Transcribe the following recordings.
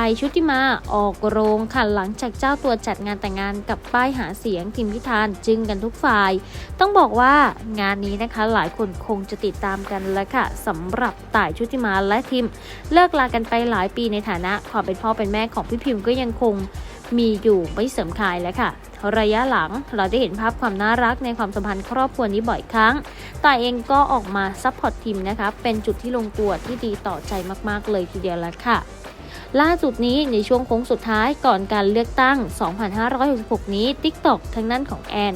ายชุติมาออกโรงค่ะหลังจากเจ้าตัวจัดงานแต่งงานกับป้ายหาเสียงทีมพิธานจึงกันทุกฝ่าย ต้องบอกว่างานนี้นะคะหลายคนคงจะติดตามกันแล้วค่ะสำหรับต่ายชุติมาและทีมเลิกลากันไปหลายปีในฐานะความเป็นพ่อเป็นแม่ของพี่พิมพ์ก็ยังคงมีอยู่ไม่เสริมคายแล้วค่ะระยะหลังเราได้เห็นภาพความน่ารักในความสัมพันธ์ครอบครัวนี้บ่อยครั้งต่เองก็ออกมาซัพพอร์ตทีมนะคะ เป็นจุดที่ลงตัวที่ดีต่อใจมากๆเลยทีเดียวแล้วค่ะ ล่าสุดนี้ในช่วงโค้งสุดท้ายก่อนการเลือกตั้ง 2566 นี้ TikTok ทั้งนั้นของแอน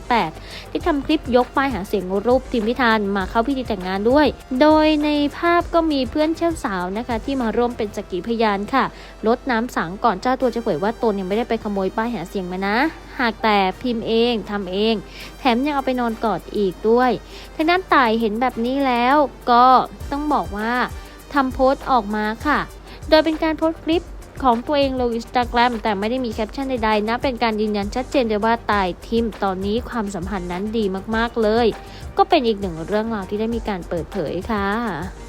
5938 ที่ทำคลิปยกป้ายหาเสียงรูปทีมพิธานมาเข้าพิธีแต่งงานด้วย โดยในภาพก็มีเพื่อนเจ้าสาวนะคะ ที่มาร่วมเป็นสักขีพยานค่ะ ลดน้ำสังก่อนเจ้าตัวจะเผยว่าตนยังไม่ได้ไปขโมยป้ายหาเสียงมานะ หากแต่พิมพ์เองทำเอง แถมยังเอาไปนอนกอดอีกด้วยทางด้านต่ายเห็นแบบนี้แล้วก็ต้องบอกว่าทำโพสต์ออกมาค่ะ โดยเป็นการโพสต์คลิปของตัวเองลงอินสตาแกรมแต่ไม่ได้มีแคปชั่นใดๆนะ เป็นการยืนยันชัดเจนเลยว่าตายทิมตอนนี้ความสัมพันธ์นั้นดีมากๆเลย ก็เป็นอีกหนึ่งเรื่องราวที่ได้มีการเปิดเผยค่ะ